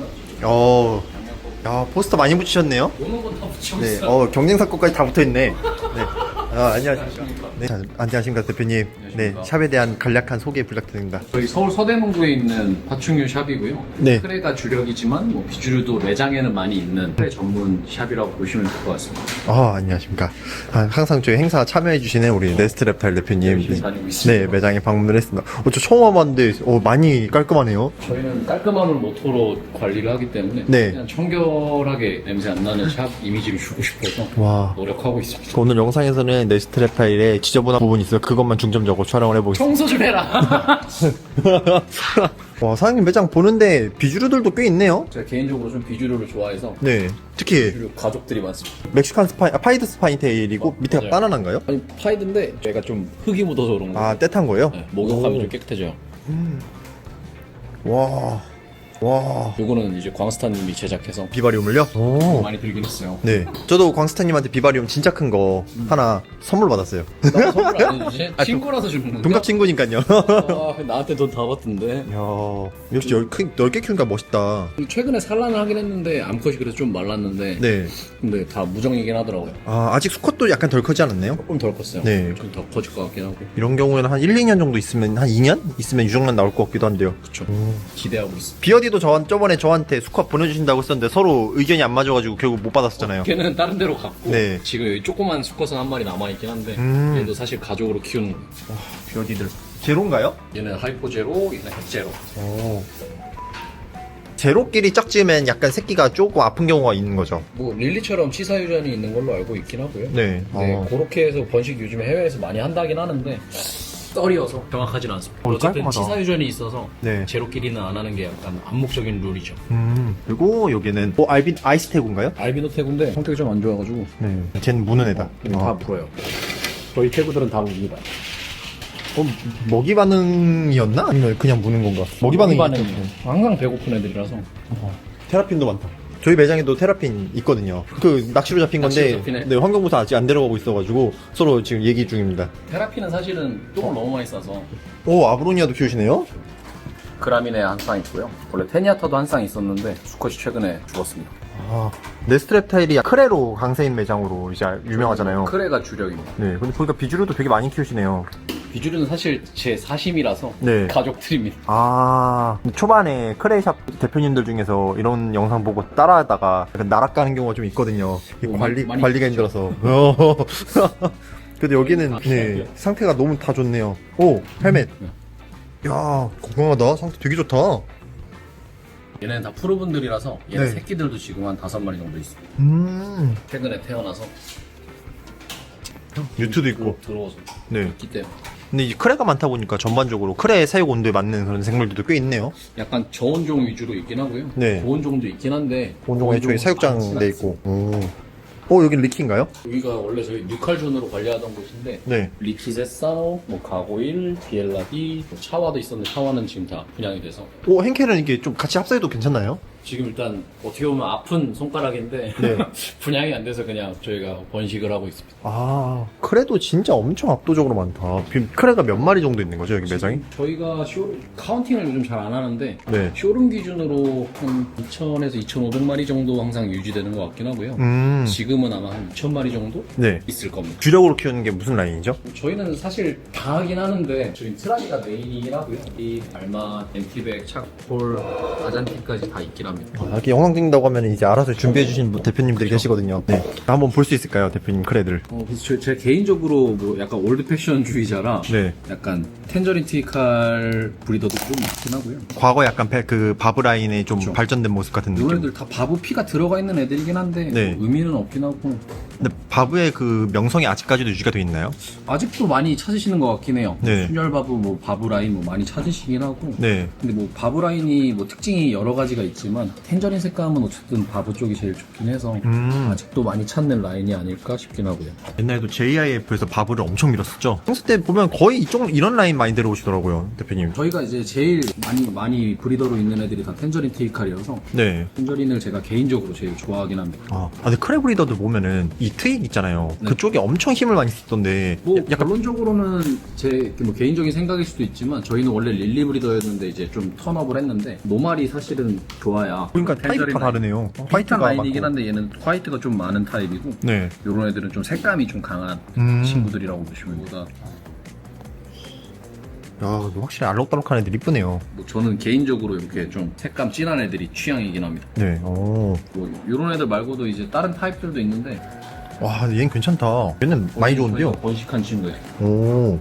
붙여놨죠. 어, 야 포스터 많이 붙이셨네요. 오는 건다 붙이고 네, 있어요. 어 경쟁사 것까지 다 붙어 있네. 네, 아, 안녕하십니까. 네, 자, 안녕하십니까 대표님. 네, 안녕하십니까. 샵에 대한 간략한 소개 부탁드립니다. 저희 서울 서대문구에 있는 파충류 샵이고요. 네. 크레가 주력이지만 뭐 비주류도 매장에는 많이 있는 크레 전문 샵이라고 보시면 될 것 같습니다. 아, 안녕하십니까. 아, 항상 저희 행사 참여해 주시는 우리 네스트 랩탈 대표님. 열심히 다니고 있습니다. 네, 매장에 방문을 했습니다. 어, 저 처음 와봤는데, 어, 많이 깔끔하네요. 저희는 깔끔함을 모토로 관리를 하기 때문에 네. 그냥 청결하게 냄새 안 나는 샵 이미지를 주고 싶어서 와. 노력하고 있습니다. 오늘 영상에서는 네스트 랩타일에 지저분한 부분이 있어요. 그것만 중점적으로 촬영을 해보겠습니다. 청소 좀 해라. 와, 사장님 매장 보는데 비주류들도 꽤 있네요. 제가 개인적으로 좀 비주류를 좋아해서 네. 특히 비주류 가족들이 많습니다. 멕시칸 스파이, 아, 파이드 스파인테일이고 밑에가 맞아요. 바나나인가요? 아니 파이드인데 제가 좀 흙이 묻어서 그런 거. 아, 떼탄 거예요? 네, 목욕하면 오. 좀 깨끗해져요. 와, 와. 요거는 이제 광스타님이 제작해서 비바리움을요? 오. 많이 들긴 했어요. 네. 저도 광스타님한테 비바리움 진짜 큰 거 하나 선물 받았어요. 나 선물 안 해주지? 친구라서 주는 건가? 동갑 친구니까요. 아, 나한테 돈 다 받던데. 야 역시 열, 크, 넓게 키우니까 멋있다. 최근에 산란을 하긴 했는데 암컷이 그래서 좀 말랐는데 네. 근데 다 무정이긴 하더라고요. 아, 아직 수컷도 약간 덜 크지 않았나요? 조금 덜 컸어요. 네. 좀 더 커질 것 같긴 하고. 이런 경우에는 한 1, 2년 정도 있으면, 한 2년? 있으면 유정란 나올 것 같기도 한데요. 그쵸. 기대하고 있어. 비어디 도 저, 저번에 저한테 수컷 보내주신다고 했었는데 서로 의견이 안 맞아가지고 결국 못 받았었잖아요. 걔는 다른 데로 갔고 네. 지금 여기 조그만 수컷은 한 마리 남아 있긴 한데 음. 얘도 사실 가족으로 키우는 거예요. 비어디들. 제로인가요? 얘는 하이포제로, 얘는 핵제로. 오. 제로끼리 짝지으면 약간 새끼가 조금 아픈 경우가 있는 거죠. 뭐 릴리처럼 치사 유전이 있는 걸로 알고 있긴 하고요. 네. 네, 어. 그렇게 해서 번식 요즘에 해외에서 많이 한다긴 하는데 썰이어서 정확하진 않습니다. 어, 어쨌든 깔끔하다. 치사 유전이 있어서 네. 제로끼리는 안 하는 게 약간 암묵적인 룰이죠. 음. 그리고 여기는, 어, 알빈, 아이스테구인가요? 알비노 태구인데 성격이 좀 안 좋아가지고 네. 쟤는 무는 애다. 다 어. 물어요. 저희 태구들은 다 웁니다. 어, 먹이 반응이었나? 아니면 그냥 무는 건가? 먹이 반응이 반응. 항상 배고픈 애들이라서 테라핀도 많다. 저희 매장에도 테라핀 있거든요. 그 낚시로 잡힌 건데, 낚시로 잡히네. 네, 환경부사 아직 안 데려가고 있어가지고 서로 지금 얘기 중입니다. 테라피는 사실은 똥을 너무 많이 싸서 오, 아브로니아도 키우시네요? 그라미네 한 쌍 있고요. 원래 테니아타도 한 쌍 있었는데 수컷이 최근에 죽었습니다. 아, 네스트랩타일이 크레로 강세인 매장으로 이제 유명하잖아요. 크레가 주력입니다. 네, 근데 보니까 비주류도 되게 많이 키우시네요. 비주류는 사실 제 사심이라서 네. 가족들입니다. 아, 초반에 크레샵 대표님들 중에서 이런 영상 보고 따라하다가 약간 나락가는 경우가 좀 있거든요. 오, 관리, 많이 관리가 힘들어서. 어. 근데 여기는, 네, 상태가 너무 다 좋네요. 오, 헬멧. 야, 건강하다. 상태 되게 좋다. 얘네는 다 프로분들이라서 얘네 네. 새끼들도 지금 한 다섯 마리 정도 있습니다. 음, 최근에 태어나서 유튜도 있고. 들어와서 네. 있기 때문에 근데 이 크레가 많다 보니까 전반적으로 크레 사육 온도에 맞는 그런 생물들도 꽤 있네요. 약간 저온종 위주로 있긴 하고요. 네. 고온종도 있긴 한데 온종은 애초에 사육장 돼 있고. 오. 어, 여긴 리키인가요? 여기가 원래 저희 뉴칼존으로 관리하던 곳인데 네. 리키제사노, 뭐 가고일, 비엘라디, 뭐 차와도 있었는데 차와는 지금 다 분양이 돼서 오, henkel은 이게 좀 같이 합사해도 괜찮나요? 지금 일단 어떻게 보면 아픈 손가락인데 네. 분양이 안 돼서 그냥 저희가 번식을 하고 있습니다. 아, 크레도 진짜 엄청 압도적으로 많다. 비- 크레가 몇 마리 정도 있는 거죠, 여기 매장이? 저희가 쇼 카운팅을 요즘 잘 안 하는데 네. 쇼룸 기준으로 한 2,000에서 2,500마리 정도 항상 유지되는 것 같긴 하고요. 음, 지금은 아마 한 2,000마리 정도 네. 있을 겁니다. 주력으로 키우는 게 무슨 라인이죠? 저희는 사실 다 하긴 하는데 저희 트라기가 메인이긴 하고요. 이 알마, 엔티백, 착폴, 아잔티까지 다 있긴 합니다. 아, 이렇게 영상 찍는다고 하면 이제 알아서 준비해 주신 분- 대표님들이 계시거든요. 네. 한번 볼 수 있을까요, 대표님 크레들? 어, 그래서 제, 제 개인적으로 뭐 약간 올드 패션주의자라 네. 약간 텐저린 티칼 브리더도 좀 있긴 하고요. 과거 약간 배- 그 바브 라인의 좀 그쵸. 발전된 모습 같은 이 느낌. 애들 다 바보 피가 들어가 있는 애들이긴 한데 네. 뭐 의미는 없긴 하고 근데 바브의 그 명성이 아직까지도 유지가 되어 있나요? 아직도 많이 찾으시는 것 같긴 해요. 네. 순혈 바보, 뭐 바보 라인 뭐 많이 찾으시긴 하고. 네. 근데 뭐 바보 라인이 뭐 특징이 여러 가지가 있지만 텐저린 색감은 어쨌든 바보 쪽이 제일 좋긴 해서 음. 아직도 많이 찾는 라인이 아닐까 싶긴 하고요. 옛날에도 JIF에서 바브를 엄청 밀었었죠. 평소 때 보면 거의 이쪽 이런 라인 많이 데려오시더라고요, 대표님. 저희가 이제 제일 많이 많이 브리더로 있는 애들이 다 텐저린 테이칼이어서 네. 텐저린을 제가 개인적으로 제일 좋아하긴 합니다. 아, 아, 근데 크레브리더들 보면은 이 트윅 있잖아요. 네. 그쪽에 엄청 힘을 많이 쓰던데 뭐 약간 결론적으로는 제 뭐 개인적인 생각일 수도 있지만 저희는 원래 릴리 브리더였는데 이제 좀 턴업을 했는데 노말이 사실은 좋아야 달라야. 그러니까 타입이 다 다르네요. 화이트가 화이트가 라인이긴 많고. 한데 얘는 화이트가 좀 많은 타입이고 네. 이런 애들은 좀 색감이 좀 강한 음. 친구들이라고 보시면 됩니다. 야, 근데 확실히 알록달록한 애들 이쁘네요. 뭐 저는 개인적으로 이렇게 좀 색감 진한 애들이 취향이긴 합니다. 네. 오. 뭐 이런 애들 말고도 이제 다른 타입들도 있는데 와, 얘는 괜찮다. 얘는 많이 좋은데요. 번식한 친구예요. 오.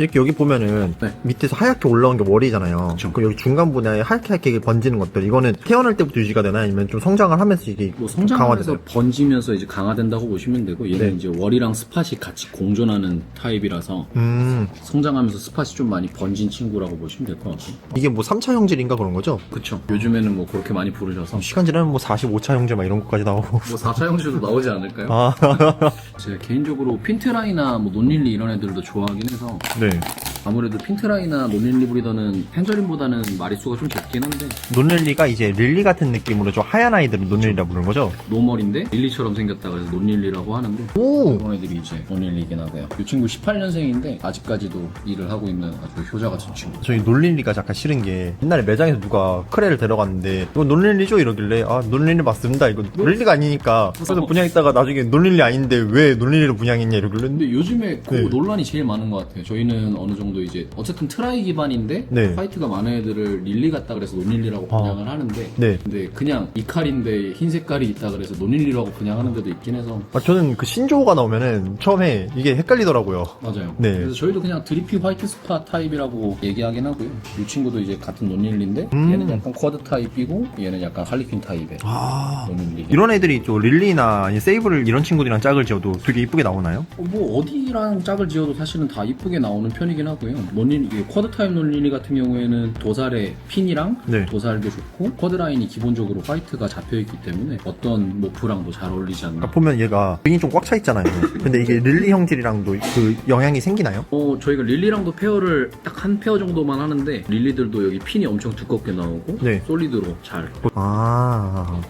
이렇게 여기 보면은 네. 밑에서 하얗게 올라온 게 머리잖아요. 그쵸. 그 여기 중간 분야에 하얗게 하얗게 번지는 것들 이거는 태어날 때부터 유지가 되나 아니면 좀 성장을 하면서 이게 뭐 성장하면서 강화되나요? 번지면서 이제 강화된다고 보시면 되고 얘는 네. 이제 월이랑 스팟이 같이 공존하는 타입이라서 음, 성장하면서 스팟이 좀 많이 번진 친구라고 보시면 될 것 같아요. 이게 뭐 3차 형질인가 그런 거죠? 그쵸. 요즘에는 뭐 그렇게 많이 부르셔서 시간 지나면 뭐 45차 형질 막 이런 것까지 나오고. 뭐 4차 형식도 나오지 않을까요? 아, 제가 개인적으로 핀트라이나 뭐 논릴리 이런 애들도 좋아하긴 해서 네. too. 아무래도 핀트라이나 논릴리 브리더는 펜저린보다는 마리수가 좀 적긴 한데 논릴리가 이제 릴리 같은 느낌으로 좀 하얀 아이들을 논릴리라 부르는 거죠? 노멀인데 릴리처럼 생겼다 그래서 논릴리라고 하는데 오! 이런 애들이 이제 논릴리긴 하고요. 이 친구 18년생인데 아직까지도 일을 하고 있는 아주 효자 같은 친구. 저희 논릴리가 잠깐 싫은 게 옛날에 매장에서 누가 크레를 데려갔는데 이거 논릴리죠 이러길래 아 논릴리 맞습니다 이거 논릴리가 아니니까 그래서 분양했다가 나중에 논릴리 아닌데 왜 논릴리로 분양했냐 이러길래 근데 요즘에 그 네. 논란이 제일 많은 것 같아요. 저희는 어느 정도 이제 어쨌든 트라이 기반인데 네. 화이트가 많은 애들을 릴리 같다 그래서 논릴리라고 아. 분양을 하는데 네. 근데 그냥 이 칼인데 흰 색깔이 있다 그래서 논릴리라고 분양하는 데도 있긴 해서 아, 저는 그 신조어가 나오면은 처음에 이게 헷갈리더라고요 맞아요. 네. 그래서 저희도 그냥 드리피 화이트 스파 타입이라고 얘기하긴 하고요. 이 친구도 이제 같은 논릴리인데 음. 얘는 약간 쿼드 타입이고 얘는 약간 할리퀸 타입의 아 논릴리. 이런 애들이 좀 릴리나 아니 세이브를 이런 친구들이랑 짝을 지어도 되게 이쁘게 나오나요? 어, 뭐 어디랑 짝을 지어도 사실은 다 이쁘게 나오는 편이긴 하고 요. 논릴 이게 쿼드 타입 논릴리 같은 경우에는 도살의 핀이랑 네. 도살도 좋고 쿼드 라인이 기본적으로 화이트가 잡혀 있기 때문에 어떤 모프랑도 잘 어울리지 않나. 아까 보면 얘가 등이 좀 꽉 차 있잖아요 근데 이게 릴리 형질이랑도 그 영향이 생기나요? 어, 저희가 릴리랑도 페어를 딱 한 페어 정도만 하는데 릴리들도 여기 핀이 엄청 두껍게 나오고 네. 솔리드로 잘 아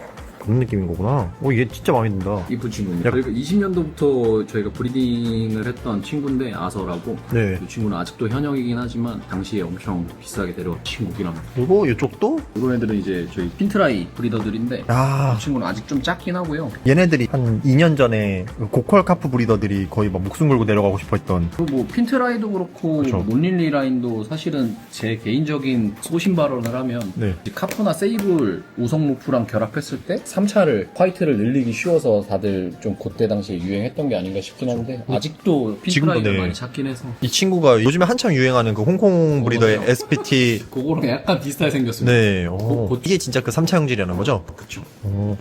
그런 느낌인 거구나 오 얘 진짜 마음에 든다 이쁜 친구입니다. 야. 저희가 20년도부터 저희가 브리딩을 했던 친구인데 아서라고 네 이 친구는 아직도 현역이긴 하지만 당시에 엄청 비싸게 데려온 친구긴 합니다. 그리고 이쪽도 이런 애들은 이제 저희 핀트라이 브리더들인데 야 이 친구는 아직 좀 작긴 하고요. 얘네들이 한 2년 전에 그 고퀄 카프 브리더들이 거의 막 목숨 걸고 내려가고 싶어 했던 그리고 뭐 핀트라이도 그렇고 그쵸. 논릴리 라인도 사실은 제 개인적인 소신 발언을 하면 네. 이 카프나 세이블 우성 모프랑 결합했을 때 3차를 화이트를 늘리기 쉬워서 다들 좀 그때 당시에 유행했던 게 아닌가 싶긴 한데 아직도 지금도 핀트라이를 네. 많이 찾긴 해서 이 친구가 요즘에 한참 유행하는 그 홍콩 브리더의 맞아요. SPT 그거랑 약간 비슷하게 생겼습니다. 네 고- 고- 이게 진짜 그 3차 형질이라는 거죠? 그쵸. 오.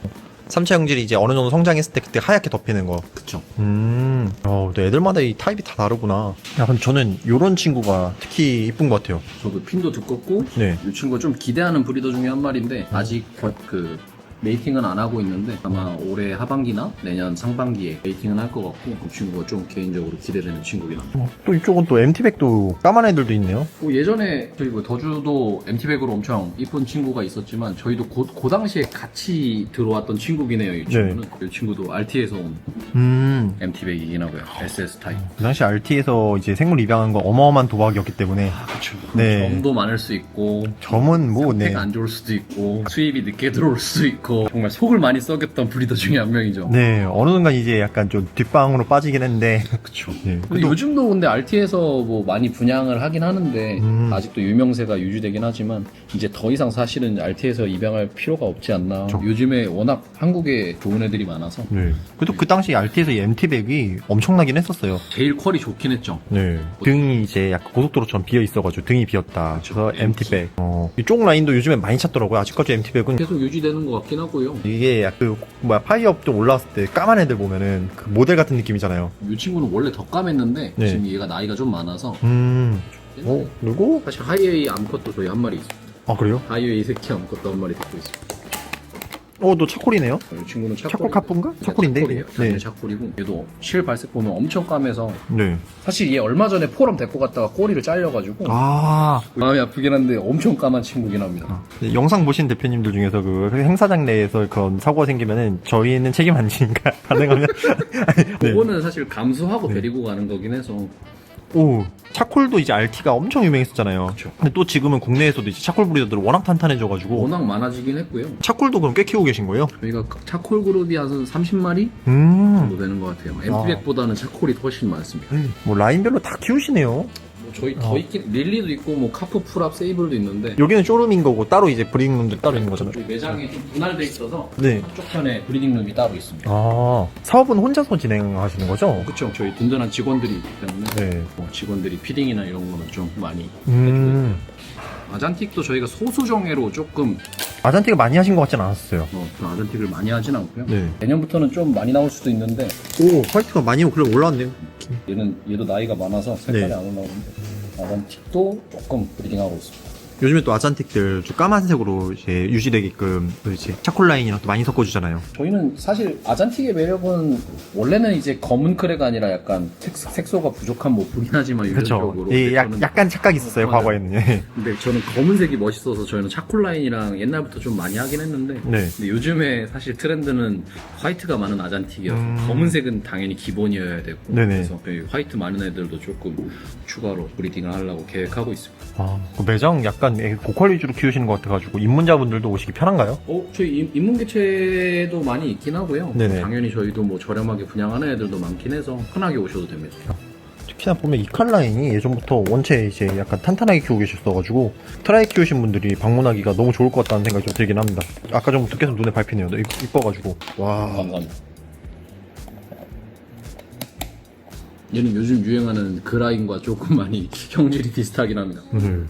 3차 형질이 이제 어느 정도 성장했을 때 그때 하얗게 덮이는 거 그쵸. 음, 어, 근데 애들마다 이 타입이 다 다르구나. 야, 근데 저는 요런 친구가 특히 이쁜 것 같아요. 저도 핀도 두껍고 네. 이 친구가 좀 기대하는 브리더 중에 한 마리인데 아직 겨- 그 메이팅은 안 하고 있는데 아마 올해 하반기나 내년 상반기에 메이팅은 할 것 같고 그 친구가 좀 개인적으로 기대되는 친구긴 합니다. 어, 또 이쪽은 또 MT백도 까만 애들도 있네요. 뭐 예전에 저희 뭐 더주도 MT백으로 엄청 이쁜 친구가 있었지만 저희도 그, 그 당시에 같이 들어왔던 친구긴 해요 이 친구는 이 친구도 RT에서 온 음, MT백이긴 하고요 SS 타입 그 당시 RT에서 이제 생물 입양한 거 어마어마한 도박이었기 때문에. 그렇죠 네. 점도 많을 수 있고 점은 뭐, 네. 상태가 안 좋을 수도 있고 수입이 늦게 들어올 수도 있고 정말 속을 많이 썩였던 브리더 중에 한 명이죠 네, 어느 순간 이제 약간 좀 뒷방으로 빠지긴 했는데. 그쵸 네. 근데 요즘도 근데 RT에서 뭐 많이 분양을 하긴 하는데 음. 아직도 유명세가 유지되긴 하지만 이제 더 이상 사실은 RT에서 입양할 필요가 없지 않나 그쵸. 요즘에 워낙 한국에 좋은 애들이 많아서 네. 그래도 그 당시 RT에서 이 MT백이 엄청나긴 했었어요. 제일 퀄이 좋긴 했죠 네. 등이 이제 약간 고속도로처럼 비어 있어가지고 등이 비었다. 그래서 MT백. 어, 이쪽 라인도 요즘에 많이 찾더라고요. 아직까지 MT백은 계속 유지되는 것 같긴 하고요 이게 약간 그 뭐야 파이업 좀 올라왔을 때 까만 애들 보면은 그 모델 같은 느낌이잖아요. 이 친구는 원래 더 까맸는데 네. 지금 얘가 나이가 좀 많아서 음. 어 그리고 사실 하이웨이 암컷도 저희 한 마리 있습니다 아 그래요? 하이웨이 새끼 암컷도 한 마리 데리고 있습니다 어너 차콜이네요. 이 친구는 차콜 차콜 카프인가? 차콜인데. 네. 네. 차콜이고 얘도 실 발색 보면 엄청 까매서 네. 사실 얘 얼마 전에 포럼 데리고 갔다가 꼬리를 잘려가지고 아. 마음이 아프긴 한데 엄청 까만 친구긴 합니다. 네, 영상 보신 대표님들 중에서 그 행사장 내에서 그런 사고가 생기면은 저희는 책임 안 지니까 가능하면 네. 그거는 사실 감수하고 네. 데리고 가는 거긴 해서 오 차콜도 이제 RT가 엄청 유명했었잖아요. 그쵸. 근데 또 지금은 국내에서도 이제 차콜 브리더들이 워낙 탄탄해져가지고 워낙 많아지긴 했고요. 차콜도 그럼 꽤 키우고 계신 거예요? 저희가 차콜 그룹이 한 30마리 음. 정도 되는 것 같아요. 엠피백보다는 차콜이 훨씬 많습니다. 뭐 라인별로 다 키우시네요. 뭐 저희 더 있긴 릴리도 있고 뭐 카프 풀압 세이블도 있는데 여기는 쇼룸인 거고 따로 이제 브리딩룸들 따로 있는 거잖아요. 저희 매장이 좀 분할돼 있어서 네. 한쪽 편에 브리딩 룸이 따로 있습니다. 아 사업은 혼자서 진행하시는 거죠? 그렇죠. 저희 든든한 직원들이 있기 때문에 네. 뭐 직원들이 피딩이나 이런 거는 좀 많이 음. 아잔틱도 저희가 소수정예로 조금 아잔티가 많이 하신 것 같진 않았어요. 뭐 그런 아잔틱을 많이 하진 않고요. 네. 내년부터는 좀 많이 나올 수도 있는데 오 화이트가 많이 그래 올라왔네요. 얘는 얘도 나이가 많아서 색깔이 네. 안 올라오는데 아잔틱도 조금 브리딩하고 있습니다. 요즘에 또 아잔틱들 좀 까만색으로 이제 유지되게끔 또 이제 차콜 라인이랑 또 많이 섞어주잖아요. 저희는 사실 아잔틱의 매력은 원래는 이제 검은 크레가 아니라 약간 색, 색소가 부족한 모프긴 하지만 그렇죠. 유전적으로 예, 약, 저는- 약간 착각이 있었어요 맞아요. 과거에는. 예. 근데 저는 검은색이 멋있어서 저희는 차콜 라인이랑 옛날부터 좀 많이 하긴 했는데 네. 근데 요즘에 사실 트렌드는 화이트가 많은 아잔틱이어서 음. 검은색은 당연히 기본이어야 되고 네네. 그래서 이 화이트 많은 애들도 조금 추가로 브리딩을 하려고 계획하고 있습니다. 아, 그 매장 약간 고퀄 위주로 키우시는 것 같아가지고 입문자분들도 오시기 편한가요? 어, 저희 인- 인문개체도 많이 있긴 하고요. 네네. 당연히 저희도 뭐 저렴하게 분양하는 애들도 많긴 해서 편하게 오셔도 됩니다. 특히나 보면 이 칼라인이 예전부터 원체 이제 약간 탄탄하게 키우고 계셨어가지고 트라이 키우신 분들이 방문하기가 너무 좋을 것 같다는 생각이 좀 들긴 합니다. 아까 전부터 계속 눈에 밟히네요. 이- 이뻐가지고. 와. 감사합니다. 얘는 요즘 유행하는 그라인과 조금 많이 형질이 비슷하긴 합니다. 음.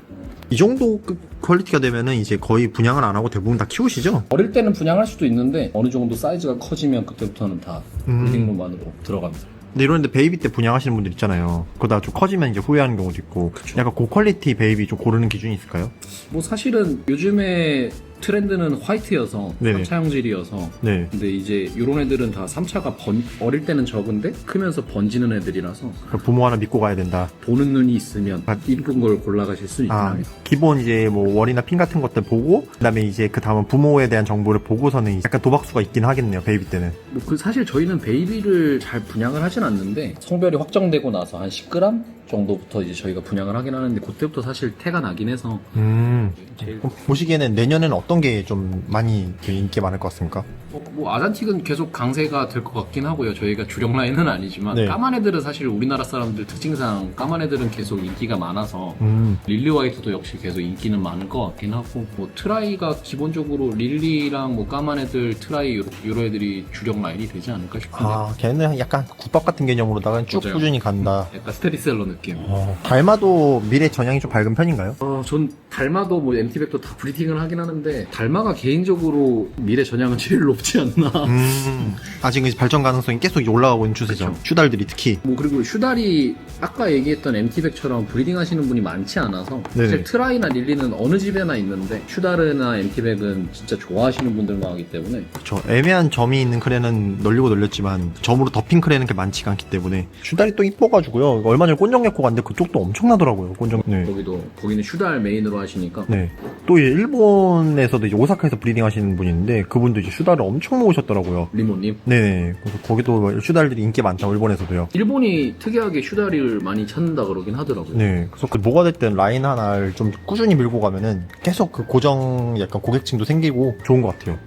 이 정도 그 퀄리티가 되면은 이제 거의 분양을 안 하고 대부분 다 키우시죠? 어릴 때는 분양할 수도 있는데 어느 정도 사이즈가 커지면 그때부터는 다 음. 브리딩룸 안으로 들어갑니다. 근데 이런데 베이비 때 분양하시는 분들 있잖아요. 그러다 좀 커지면 이제 후회하는 경우도 있고. 약간 고퀄리티 베이비 좀 고르는 기준이 있을까요? 뭐 사실은 요즘에 트렌드는 화이트여서 네네. 3차 형질이어서 네. 근데 이제 이런 애들은 다 3차가 번, 어릴 때는 적은데 크면서 번지는 애들이라서 그러니까 부모 하나 믿고 가야 된다. 보는 눈이 있으면 아. 이쁜 걸 골라가실 수 있긴 아, 합니다. 기본 이제 뭐 월이나 핀 같은 것들 보고, 그 다음에 이제 그 다음은 부모에 대한 정보를 보고서는 이제 약간 도박수가 있긴 하겠네요, 베이비 때는. 뭐 그 사실 저희는 베이비를 잘 분양을 하진 않는데 성별이 확정되고 나서 한 10g 정도부터 이제 저희가 분양을 하긴 하는데 그때부터 사실 태가 나긴 해서 음. 제일 그럼 보시기에는 내년에는 어떤 게 좀 많이 이렇게 인기가 많을 것 같습니까? 뭐, 뭐 아잔틱은 계속 강세가 될 것 같긴 하고요. 저희가 주력 라인은 아니지만 네. 까만 애들은 사실 우리나라 사람들 특징상 까만 애들은 계속 인기가 많아서 음. 릴리 화이트도 역시 계속 인기는 많을 것 같긴 하고 뭐 트라이가 기본적으로 릴리랑 뭐 까만 애들 트라이 요러 애들이 주력 라인이 되지 않을까 싶은데 아, 걔는 약간 국밥 같은 개념으로다가 쭉 맞아요. 꾸준히 간다. 약간 스테디셀러 느낌. 어, 달마도 미래 전향이 좀 밝은 편인가요? 어, 전 달마도 뭐 MT백도 다 브리딩을 하긴 하는데 달마가 개인적으로 미래 전향은 제일 높지 않나. 음. 아직은 이제 발전 가능성이 계속 올라가고 있는 추세죠. 그쵸. 슈달들이 특히. 뭐 그리고 슈달이 아까 얘기했던 MT백처럼 브리딩 하시는 분이 많지 않아서 네네. 사실 트라이나 릴리는 어느 집에나 있는데 슈다르나 MT백은 진짜 좋아하시는 분들만 하기 때문에 그렇죠. 애매한 점이 있는 크레는 널리고 널렸지만 점으로 덮인 크레는 그렇게 많지가 않기 때문에 슈달이 또 이뻐가지고요. 얼마 전에 꼰정 갖고 갔는데 그쪽도 엄청나더라고요. 꼰정. 네. 거기도 거기는 슈달 메인으로 하시니까 네. 또 이제 일본에서도 이제 오사카에서 브리딩 하시는 분이 있는데 그분도 이제 슈달을 엄청 모으셨더라고요. 리모님 네네. 그래서 거기도 뭐 슈달들이 인기 많다, 일본에서도요. 일본이 특이하게 슈다리를 많이 찾는다 그러긴 하더라고요. 네. 그래서 그 뭐가 됐든 라인 하나를 좀 꾸준히 밀고 가면은 계속 그 고정 약간 고객층도 생기고 좋은 것 같아요.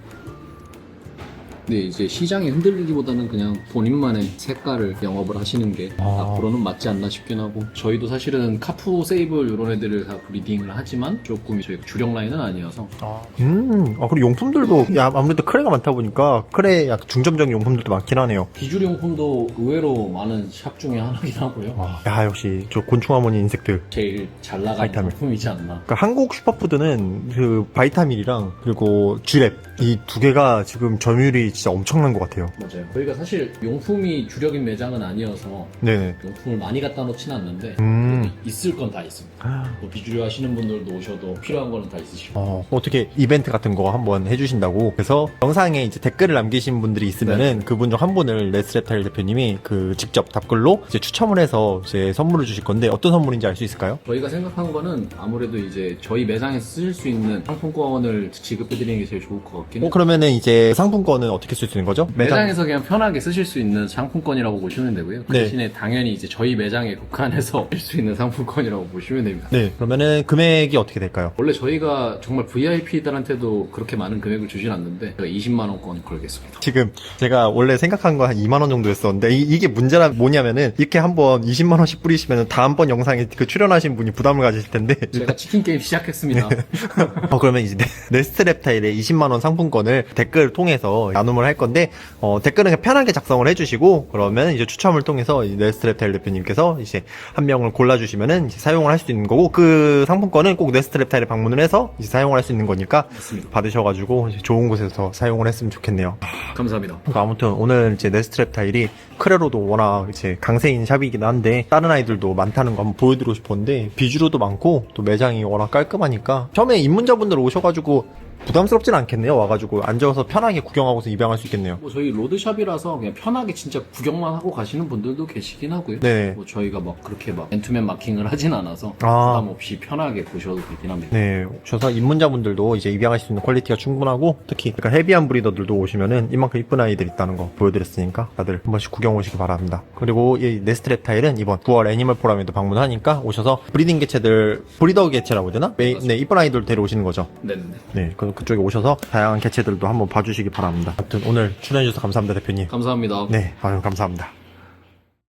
근데 이제 시장이 흔들리기보다는 그냥 본인만의 색깔을 영업을 하시는 게 아. 앞으로는 맞지 않나 싶긴 하고 저희도 사실은 카프 세이블 이런 애들을 다 브리딩을 하지만 조금 저희가 주력 라인은 아니어서 음, 아, 그리고 용품들도, 야, 아무래도 크레가 많다 보니까, 크레 약 중점적인 용품들도 많긴 하네요. 비주용품도 의외로 많은 샵 중에 하나긴 하고요. 아, 야, 역시, 저 곤충하모니 인색들. 제일 잘 나가는 바이타민. 상품이지 않나. 그러니까 한국 슈퍼푸드는 그 바이타밀이랑 그리고 쥐랩 이 두 개가 지금 점유율이 진짜 엄청난 것 같아요. 맞아요. 저희가 사실 용품이 주력인 매장은 아니어서 네네. 용품을 많이 갖다 놓진 않는데 음. 있을 건 다 있습니다. 뭐 비주류 하시는 분들도 오셔도 필요한 거는 다 있으시고. 어, 어떻게 이벤트 같은 거 한번 해주신다고. 그래서 영상에 이제 댓글을 남기신 분들이 있으면은 그분 중 한 분을 레스랩타일 대표님이 그 직접 답글로 이제 추첨을 해서 이제 선물을 주실 건데 어떤 선물인지 알 수 있을까요? 저희가 생각한 거는 아무래도 이제 저희 매장에서 쓰실 수 있는 상품권을 지급해드리는 게 제일 좋을 것 같긴 어, 해요. 그러면은 이제 상품권은 어떻게 어떻게 쓸 수 있는 거죠? 매장 에서 그냥 편하게 쓰실 수 있는 상품권이라고 보시면 되고요. 그 네. 대신에 당연히 이제 저희 매장에 국한해서 쓸 수 있는 상품권이라고 보시면 됩니다. 네, 그러면은 금액이 어떻게 될까요? 원래 저희가 정말 VIP들한테도 그렇게 많은 금액을 주진 않는데 제가 20만 원권 걸겠습니다. 지금 제가 원래 생각한 거 한 2만 원 정도였었는데 이, 게 문제라 뭐냐면은 이렇게 한번 20만 원씩 뿌리시면은 다음번 영상에 그 출연하신 분이 부담을 가지실 텐데 제가 치킨 게임 시작했습니다. 어, 그러면 이제 네- 네스트 랩타일의 20만 원 상품권을 댓글 통해서 나 눔을 할 건데, 어, 댓글은 편하게 작성을 해주시고, 그러면 이제 추첨을 통해서 이 네스트 랩타일 대표님께서 이제 한 명을 골라주시면은 이제 사용을 할 수 있는 거고, 그 상품권은 꼭 네스트 랩타일에 방문을 해서 이제 사용을 할 수 있는 거니까, 맞습니다. 받으셔가지고 좋은 곳에서 사용을 했으면 좋겠네요. 감사합니다. 그러니까 아무튼 오늘 이제 네스트 랩타일이 크레로도 워낙 이제 강세인 샵이긴 한데 다른 아이들도 많다는 거 한번 보여드리고 싶었는데 비주로도 많고 또 매장이 워낙 깔끔하니까 처음에 입문자분들 오셔가지고 부담스럽진 않겠네요 와가지고 앉아서 편하게 구경하고서 입양할 수 있겠네요 뭐 저희 로드샵이라서 그냥 편하게 진짜 구경만 하고 가시는 분들도 계시긴 하고요. 네. 뭐 저희가 막 그렇게 막 맨투맨 마킹을 하진 않아서 아. 부담 없이 편하게 보셔도 되긴 합니다. 네, 오셔서 입문자분들도 이제 입양하실 수 있는 퀄리티가 충분하고 특히 약간 헤비한 브리더들도 오시면은 이만큼 이쁜 아이들 있다는 거 보여드렸으니까 다들 한 번씩 구경 오시기 바랍니다. 그리고 이 네스트 랩타일은 이번 9월 애니멀 포럼에도 방문하니까 오셔서 브리딩 개체들 브리더 개체라고 해야 되나? 네, 네, 이쁜 아이들 데려오시는 거죠. 네네네. 네, 그, 그쪽에 오셔서 다양한 개체들도 한번 봐주시기 바랍니다. 아무튼 오늘 출연해주셔서 감사합니다, 대표님. 감사합니다. 네, 아유, 감사합니다.